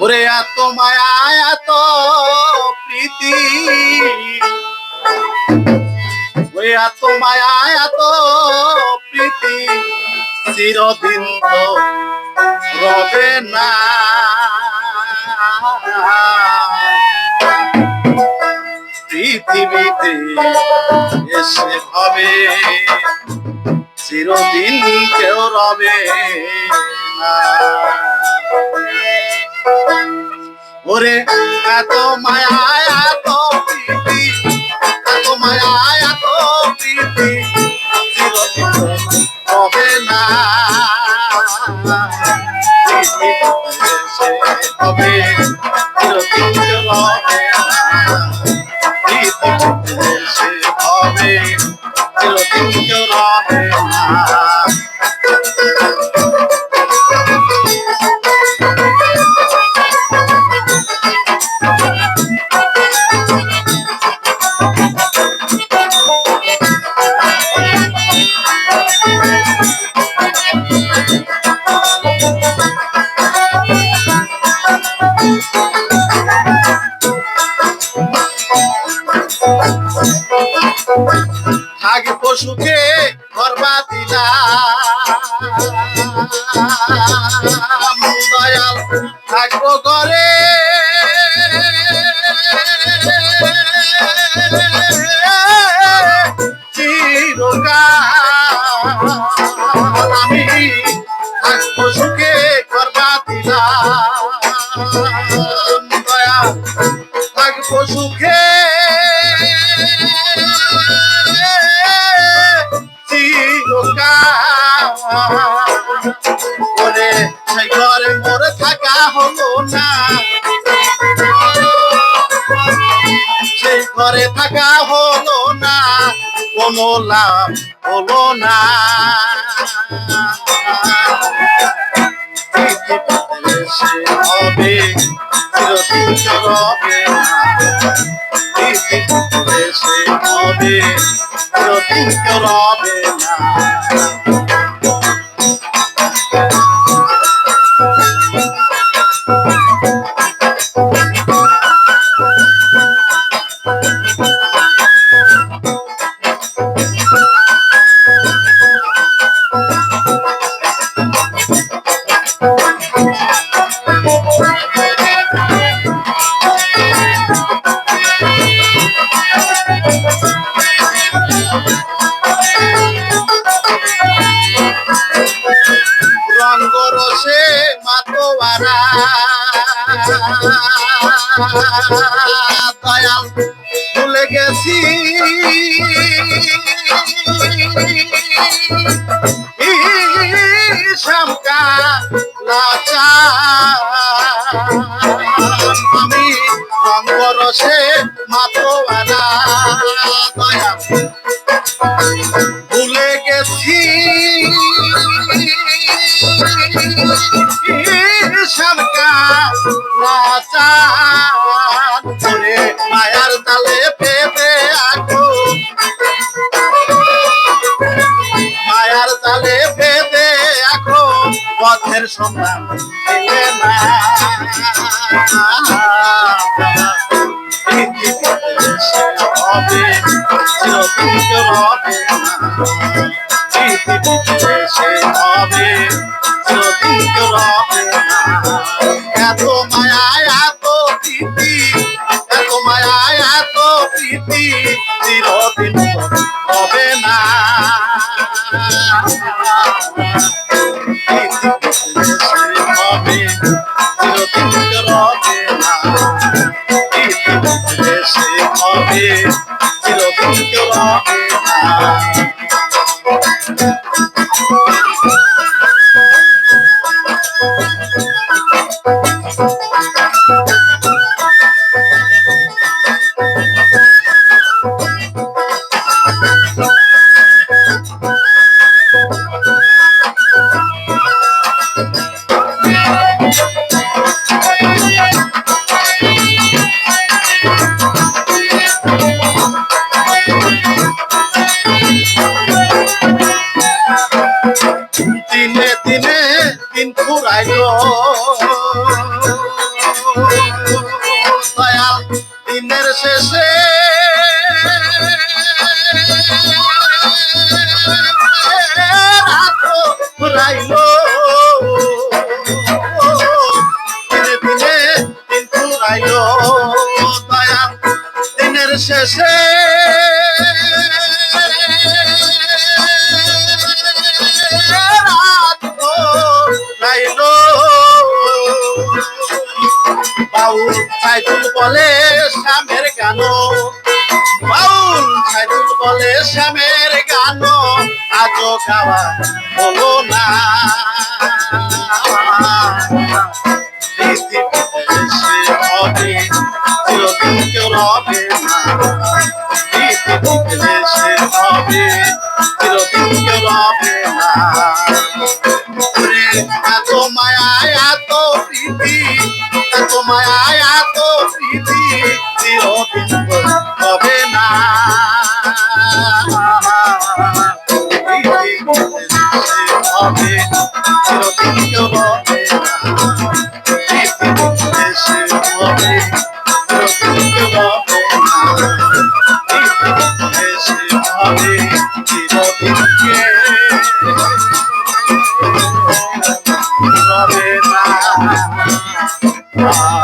ওরে এত মায়া, এত প্রীতি। ওরে এত মায়া, এত প্রীতি। চিরদিন রবে না। পৃথিবীতে এসে হবে, চিরদিন কেউ রবে না। ওরে এত মায়া এত প্রীতি এত মায়া এত প্রীতি হবে না। হবে হবে পশুকে করবা দিলাম দয়াল থাকব ঘরে। চিরকাল আমি থাকব সুখে করবা দিলাম দয়াল থাকব সুখে ঘরে থাকা হলো না কোনো লাভ হলো না হবে হবে না দয়াল ভুলে গেছি। শামকা লাচা আমি রঙ্গ রসে মাতোয়ারা ভুলে গেছি। সরকা নাচান পথের সন্ধান সে হবে চিরদিন সে হবে কেউ এত মায়া, এত প্রীতি, এত মায়া, এত প্রীতি চিরদিন হবে না। সে হবে চিরদিন কেউ রবে না দিনে দিনে দিন ফুরাইল। শ্যামের গান বাউল সাইদুল বলে শ্যামের গান আজও গাওয়া হলো না চিরদিন কেউ রবে না পৃথিবীতে সে হবে চিরদিন কেউ রবে মায়া এত প্রীতি এত মায়া এত প্রীতি চিরদিন হবে না। হবে চিরদিন হবে হবে Ah.